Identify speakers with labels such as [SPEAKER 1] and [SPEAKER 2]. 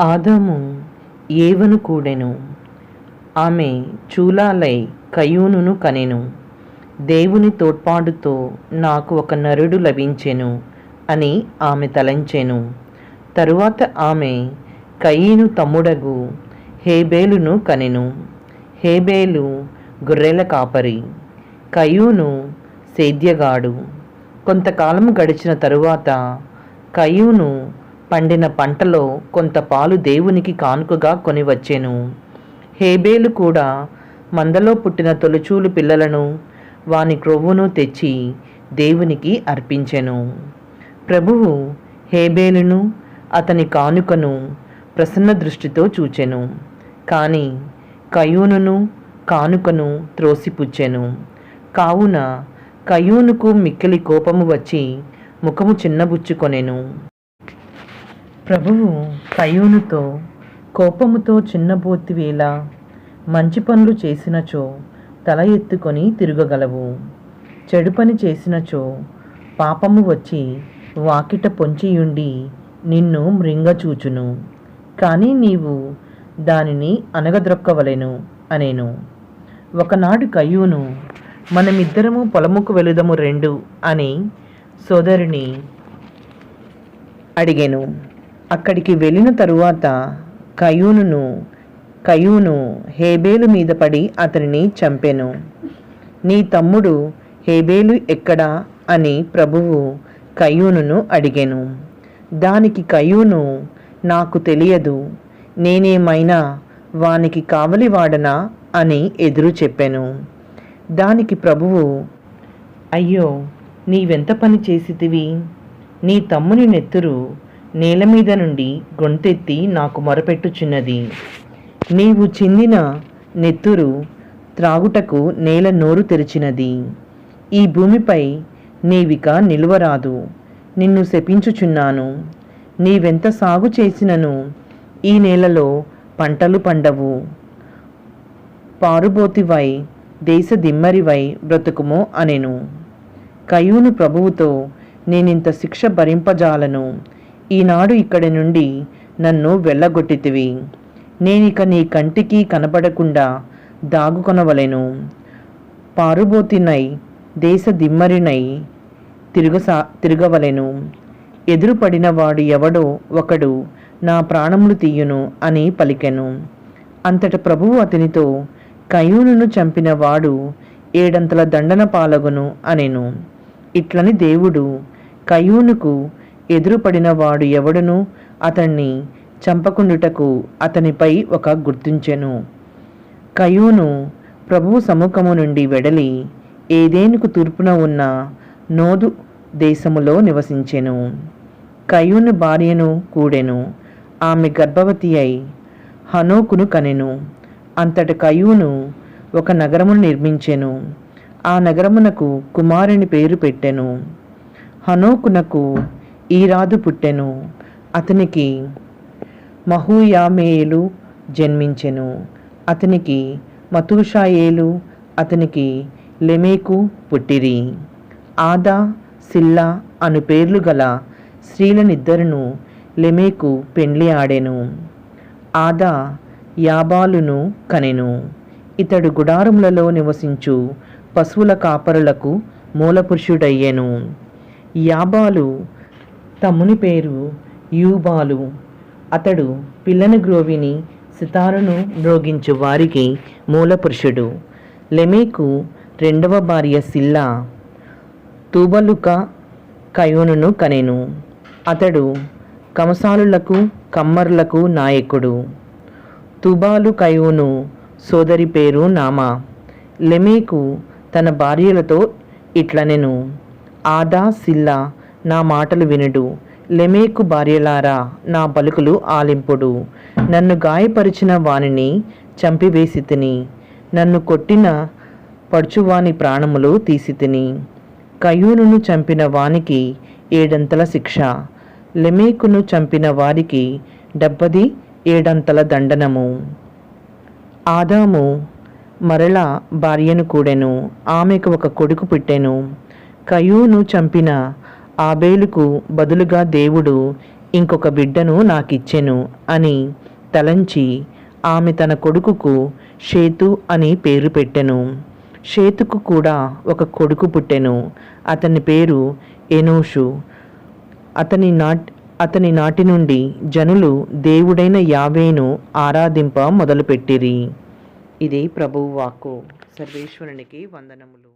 [SPEAKER 1] ఆదాము ఏవను కూడెను. ఆమె చూలాలై కయూనును కనెను. దేవుని తోడ్పాటుతో నాకు ఒక నరుడు లభించెను అని ఆమె తలంచెను. తరువాత ఆమె కయీను తమ్ముడగు హేబేలును కనెను. హేబేలు గొర్రెల కాపరి. కయూను సేద్యగాడు. కొంతకాలం గడిచిన తరువాత కయూను పండిన పంటలో కొంత పాలు దేవునికి కానుకగా కొనివచ్చెను. హేబేలు కూడా మందలో పుట్టిన తొలిచూలు పిల్లలను వాని క్రొవ్వును తెచ్చి దేవునికి అర్పించెను. ప్రభువు హేబేలును అతని కానుకను ప్రసన్న దృష్టితో చూచెను. కానీ కయూనును కానుకను త్రోసిపుచ్చెను. కావున కయూనుకు మిక్కిలి కోపము వచ్చి ముఖము చిన్నబుచ్చుకొనెను. ప్రభువు కయూనుతో కోపముతో చిన్నబోతివేళ మంచి పనులు చేసినచో తల ఎత్తుకొని తిరగగలవు. చెడు పని చేసినచో పాపము వచ్చి వాకిట పొంచియుండి నిన్ను మృంగచూచును. కానీ నీవు దానిని అనగద్రొక్కవలెను అనేను. ఒకనాడు కయ్యూను మనమిద్దరము పొలముకు వెళుదము రెండు అని సోదరుని అడిగాను. అక్కడికి వెళ్ళిన తరువాత కయూనును కయూను హేబేలు మీద పడి అతనిని చంపెను. నీ తమ్ముడు హేబేలు ఎక్కడా? అని ప్రభువు కయూనును అడిగాను. దానికి కయూను నాకు తెలియదు నేనేమైనా వానికి కావలివాడనా అని ఎదురు చెప్పాను. దానికి ప్రభువు అయ్యో నీవెంత పని చేసితివి? నీ తమ్ముని నెత్తురు నేల మీద నుండి గొంతెత్తి నాకు మొరపెట్టుచున్నది. నీవు చిందిన నెత్తురు త్రాగుటకు నేల నోరు తెరిచినది. ఈ భూమిపై నీవిక నిలువరాదు. నిన్ను శపించుచున్నాను. నీవెంత సాగు చేసినను? ఈ నేలలో పంటలు పండవు. పారుబోతివై దేశ దిమ్మరివై బ్రతుకుమో అనెను. కయూను ప్రభువుతో నేనింత శిక్ష భరింపజాలను. ఈనాడు ఇక్కడి నుండి నన్ను వెళ్ళగొట్టితివి. నేనిక నీ కంటికి కనపడకుండా దాగుకొనవలెను. పారుబోతినై దేశ దిమ్మరినై తిరుగసా తిరగవలెను. ఎదురుపడిన వాడు ఎవడో ఒకడు నా ప్రాణములు తీయును అని పలికెను. అంతట ప్రభువు అతనితో కయూనును చంపిన వాడు ఏడంతల దండన పాలగును అనెను. ఇట్లని దేవుడు కయూనుకు ఎదురుపడిన వాడు ఎవడును? అతన్ని చంపకుండుటకు అతనిపై ఒక గుర్తించెను. కయూను ప్రభువు సముఖము నుండి వెడలి ఏదేనుకు తూర్పున ఉన్న నోదు దేశములో నివసించెను. కయూను భార్యను కూడెను. ఆమె గర్భవతి అయి హనోకును కనెను. అంతట కయూను ఒక నగరమును నిర్మించెను. ఆ నగరమునకు కుమారుని పేరు పెట్టెను. హనోకునకు ఈరాదు పుట్టెను. అతనికి మహూయామేలు జన్మించెను. అతనికి మతూషాయేలు అతనికి లెమేకు పుట్టిరి. ఆదా సిల్లా అను పేర్లు గల స్త్రీలనిద్దరును లెమేకు పెండ్లి ఆడెను. ఆదా యాబాలును కనెను. ఇతడు గుడారములలో నివసించు పశువుల కాపరులకు మూలపురుషుడయ్యెను. యాబాలు తమ్ముని పేరు యూబాలు. అతడు పిల్లని గ్రోవిని సితారును మ్రోగించు వారికి మూలపురుషుడు. లెమేకు రెండవ భార్య సిల్లా తూబలుక కయోనును కనెను. అతడు కమసాలులకు కమ్మర్లకు నాయకుడు. తుబాలు కయోను సోదరి పేరు నామా. లెమేకు తన భార్యలతో ఇట్లనెను. ఆదా సిల్లా నా మాటలు వినుడు. లెమేకు భార్యలారా నా పలుకులు ఆలింపుడు. నన్ను గాయపరిచిన వానిని చంపివేసి తిని. నన్ను కొట్టిన పడుచువాని ప్రాణములు తీసి తిని. కయూనును చంపిన వానికి ఏడంతల శిక్ష. లెమేకును చంపిన వారికి డెబ్బది ఏడంతల దండనము. ఆదాము మరళ భార్యను కూడెను. ఆమెకు ఒక కొడుకు పుట్టెను. కయూను చంపిన ఆబేలుకు బదులుగా దేవుడు ఇంకొక బిడ్డను నాకిచ్చెను అని తలంచి ఆమె తన కొడుకుకు షేతు అని పేరు పెట్టెను. షేతుకు కూడా ఒక కొడుకు పుట్టెను. అతని పేరు ఎనోషు. అతని నాట్ అతని నాటి నుండి జనులు దేవుడైన యావేను ఆరాధింప మొదలుపెట్టిరి. ఇది ప్రభువు వాక్కు. సర్వేశ్వరునికి వందనములు.